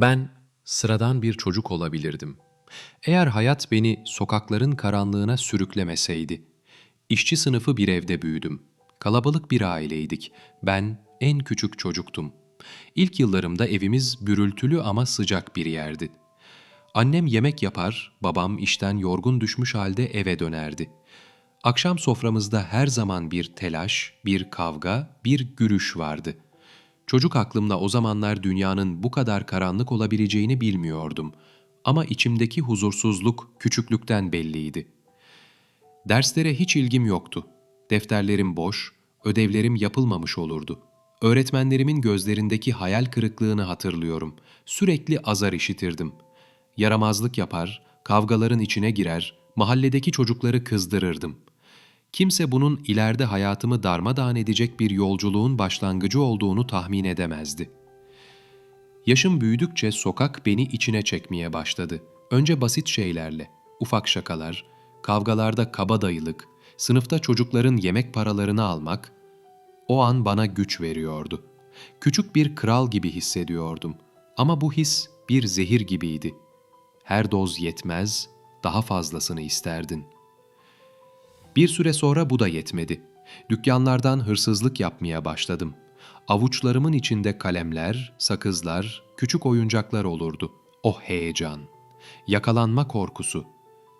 Ben sıradan bir çocuk olabilirdim. Eğer hayat beni sokakların karanlığına sürüklemeseydi. İşçi sınıfı bir evde büyüdüm. Kalabalık bir aileydik. Ben en küçük çocuktum. İlk yıllarımda evimiz bürültülü ama sıcak bir yerdi. Annem yemek yapar, babam işten yorgun düşmüş halde eve dönerdi. Akşam soframızda her zaman bir telaş, bir kavga, bir gürüş vardı. Çocuk aklımla o zamanlar dünyanın bu kadar karanlık olabileceğini bilmiyordum. Ama içimdeki huzursuzluk küçüklükten belliydi. Derslere hiç ilgim yoktu. Defterlerim boş, ödevlerim yapılmamış olurdu. Öğretmenlerimin gözlerindeki hayal kırıklığını hatırlıyorum. Sürekli azar işitirdim. Yaramazlık yapar, kavgaların içine girer, mahalledeki çocukları kızdırırdım. Kimse bunun ileride hayatımı darmadağın edecek bir yolculuğun başlangıcı olduğunu tahmin edemezdi. Yaşım büyüdükçe sokak beni içine çekmeye başladı. Önce basit şeylerle, ufak şakalar, kavgalarda kabadayılık, sınıfta çocukların yemek paralarını almak, o an bana güç veriyordu. Küçük bir kral gibi hissediyordum. Ama bu his bir zehir gibiydi. Her doz yetmez, daha fazlasını isterdin. Bir süre sonra bu da yetmedi. Dükkanlardan hırsızlık yapmaya başladım. Avuçlarımın içinde kalemler, sakızlar, küçük oyuncaklar olurdu. O heyecan, yakalanma korkusu,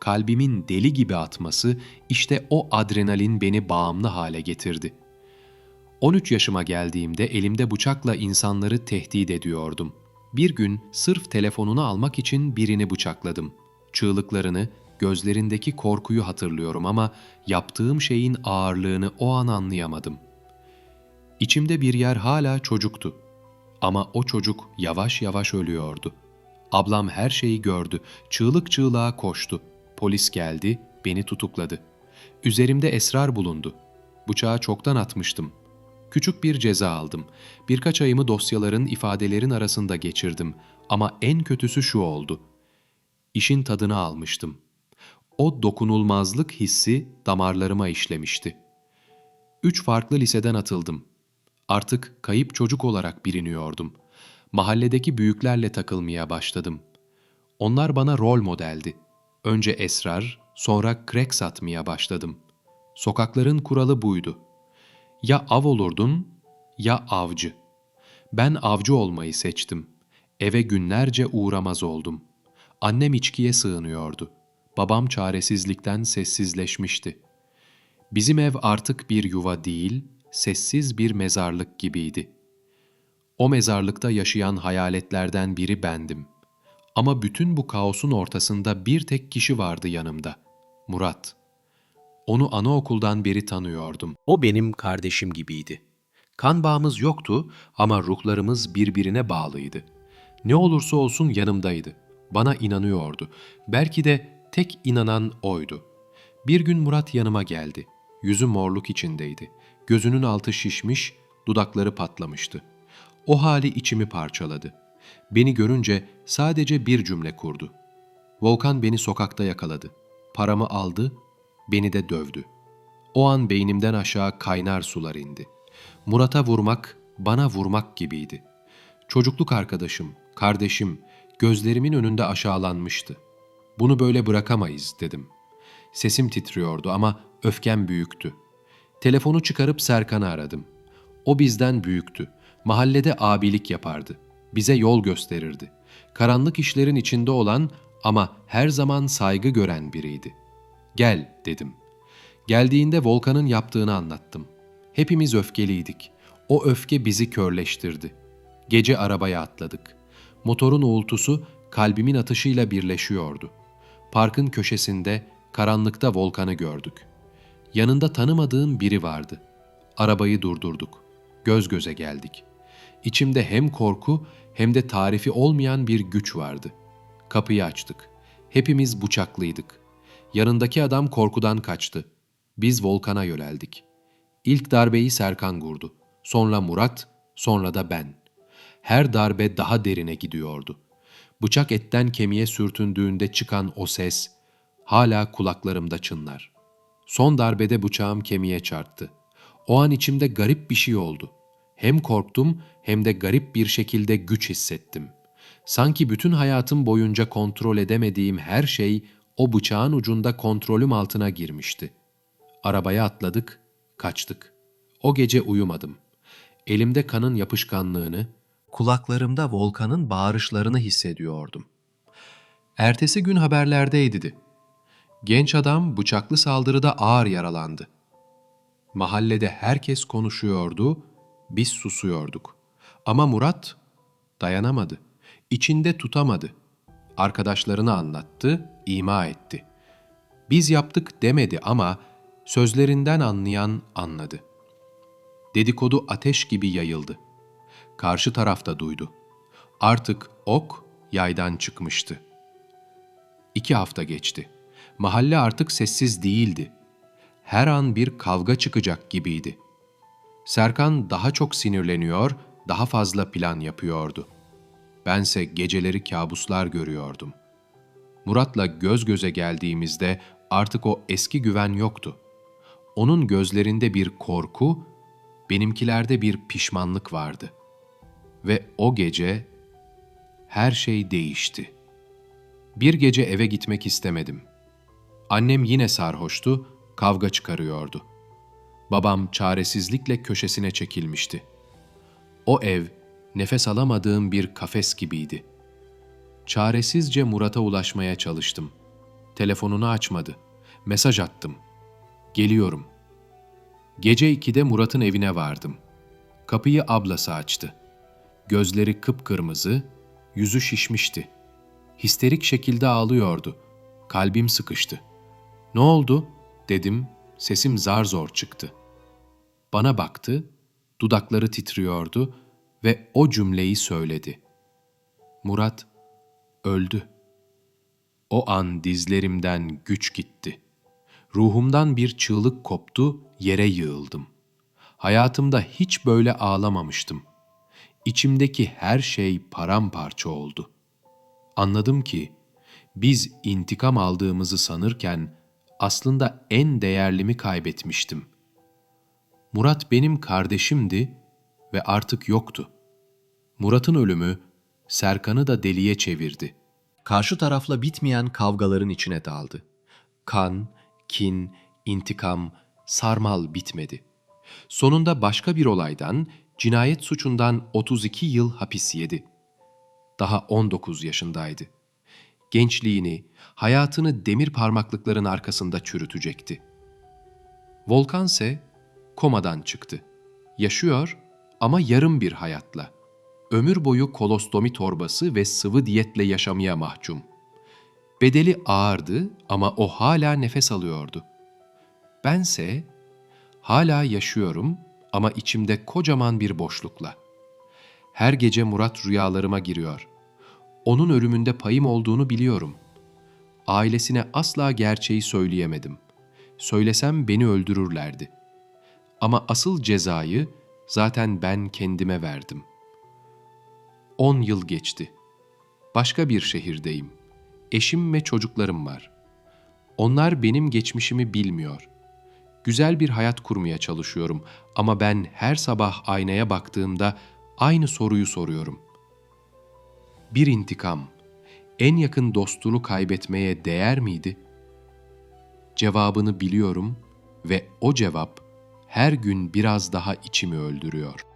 kalbimin deli gibi atması işte o adrenalin beni bağımlı hale getirdi. 13 yaşıma geldiğimde elimde bıçakla insanları tehdit ediyordum. Bir gün sırf telefonunu almak için birini bıçakladım. Çığlıklarını, gözlerindeki korkuyu hatırlıyorum ama yaptığım şeyin ağırlığını o an anlayamadım. İçimde bir yer hala çocuktu. Ama o çocuk yavaş yavaş ölüyordu. Ablam her şeyi gördü, çığlık çığlığa koştu. Polis geldi, beni tutukladı. Üzerimde esrar bulundu. Bıçağı çoktan atmıştım. Küçük bir ceza aldım. Birkaç ayımı dosyaların, ifadelerin arasında geçirdim. Ama en kötüsü şu oldu. İşin tadını almıştım. O dokunulmazlık hissi damarlarıma işlemişti. Üç farklı liseden atıldım. Artık kayıp çocuk olarak biliniyordum. Mahalledeki büyüklerle takılmaya başladım. Onlar bana rol modeldi. Önce esrar, sonra krek satmaya başladım. Sokakların kuralı buydu. Ya av olurdun ya avcı. Ben avcı olmayı seçtim. Eve günlerce uğramaz oldum. Annem içkiye sığınıyordu. Babam çaresizlikten sessizleşmişti. Bizim ev artık bir yuva değil, sessiz bir mezarlık gibiydi. O mezarlıkta yaşayan hayaletlerden biri bendim. Ama bütün bu kaosun ortasında bir tek kişi vardı yanımda. Murat. Onu anaokuldan beri tanıyordum. O benim kardeşim gibiydi. Kan bağımız yoktu ama ruhlarımız birbirine bağlıydı. Ne olursa olsun yanımdaydı. Bana inanıyordu. Belki de tek inanan oydu. Bir gün Murat yanıma geldi. Yüzü morluk içindeydi. Gözünün altı şişmiş, dudakları patlamıştı. O hali içimi parçaladı. Beni görünce sadece bir cümle kurdu. Volkan beni sokakta yakaladı. Paramı aldı, beni de dövdü. O an beynimden aşağı kaynar sular indi. Murat'a vurmak, bana vurmak gibiydi. Çocukluk arkadaşım, kardeşim, gözlerimin önünde aşağılanmıştı. Bunu böyle bırakamayız dedim. Sesim titriyordu ama öfkem büyüktü. Telefonu çıkarıp Serkan'ı aradım. O bizden büyüktü. Mahallede abilik yapardı. Bize yol gösterirdi. Karanlık işlerin içinde olan ama her zaman saygı gören biriydi. Gel dedim. Geldiğinde Volkan'ın yaptığını anlattım. Hepimiz öfkeliydik. O öfke bizi körleştirdi. Gece arabaya atladık. Motorun uğultusu kalbimin atışıyla birleşiyordu. Parkın köşesinde karanlıkta Volkan'ı gördük. Yanında tanımadığım biri vardı. Arabayı durdurduk. Göz göze geldik. İçimde hem korku hem de tarifi olmayan bir güç vardı. Kapıyı açtık. Hepimiz bıçaklıydık. Yanındaki adam korkudan kaçtı. Biz Volkan'a yöneldik. İlk darbeyi Serkan vurdu. Sonra Murat, sonra da ben. Her darbe daha derine gidiyordu. Bıçak etten kemiğe sürtündüğünde çıkan o ses hala kulaklarımda çınlar. Son darbede bıçağım kemiğe çarptı. O an içimde garip bir şey oldu. Hem korktum hem de garip bir şekilde güç hissettim. Sanki bütün hayatım boyunca kontrol edemediğim her şey o bıçağın ucunda kontrolüm altına girmişti. Arabaya atladık, kaçtık. O gece uyumadım. Elimde kanın yapışkanlığını, kulaklarımda volkanın bağırışlarını hissediyordum. Ertesi gün haberlerdeydi. Genç adam bıçaklı saldırıda ağır yaralandı. Mahallede herkes konuşuyordu, biz susuyorduk. Ama Murat dayanamadı. İçinde tutamadı. Arkadaşlarına anlattı, ima etti. Biz yaptık demedi ama sözlerinden anlayan anladı. Dedikodu ateş gibi yayıldı. Karşı tarafta duydu. Artık ok yaydan çıkmıştı. İki hafta geçti. Mahalle artık sessiz değildi. Her an bir kavga çıkacak gibiydi. Serkan daha çok sinirleniyor, daha fazla plan yapıyordu. Bense geceleri kabuslar görüyordum. Murat'la göz göze geldiğimizde artık o eski güven yoktu. Onun gözlerinde bir korku, benimkilerde bir pişmanlık vardı. Ve o gece her şey değişti. Bir gece eve gitmek istemedim. Annem yine sarhoştu, kavga çıkarıyordu. Babam çaresizlikle köşesine çekilmişti. O ev nefes alamadığım bir kafes gibiydi. Çaresizce Murat'a ulaşmaya çalıştım. Telefonunu açmadı. Mesaj attım. Geliyorum. Gece 2'de Murat'ın evine vardım. Kapıyı ablası açtı. Gözleri kıpkırmızı, yüzü şişmişti. Histerik şekilde ağlıyordu. Kalbim sıkıştı. Ne oldu? dedim. Sesim zar zor çıktı. Bana baktı, dudakları titriyordu ve o cümleyi söyledi. Murat öldü. O an dizlerimden güç gitti. Ruhumdan bir çığlık koptu, yere yığıldım. Hayatımda hiç böyle ağlamamıştım. İçimdeki her şey paramparça oldu. Anladım ki biz intikam aldığımızı sanırken aslında en değerlimi kaybetmiştim. Murat benim kardeşimdi ve artık yoktu. Murat'ın ölümü Serkan'ı da deliye çevirdi. Karşı tarafla bitmeyen kavgaların içine daldı. Kan, kin, intikam, sarmal bitmedi. Sonunda başka bir olaydan, cinayet suçundan 32 yıl hapis yedi. Daha 19 yaşındaydı. Gençliğini, hayatını demir parmaklıkların arkasında çürütecekti. Volkan ise komadan çıktı. Yaşıyor ama yarım bir hayatla. Ömür boyu kolostomi torbası ve sıvı diyetle yaşamaya mahkum. Bedeli ağırdı ama o hala nefes alıyordu. Bense hala yaşıyorum ama içimde kocaman bir boşlukla. Her gece Murat rüyalarıma giriyor. Onun ölümünde payım olduğunu biliyorum. Ailesine asla gerçeği söyleyemedim. Söylesem beni öldürürlerdi. Ama asıl cezayı zaten ben kendime verdim. On yıl geçti. Başka bir şehirdeyim. Eşim ve çocuklarım var. Onlar benim geçmişimi bilmiyor. Güzel bir hayat kurmaya çalışıyorum ama ben her sabah aynaya baktığımda aynı soruyu soruyorum. Bir intikam, en yakın dostunu kaybetmeye değer miydi? Cevabını biliyorum ve o cevap her gün biraz daha içimi öldürüyor.''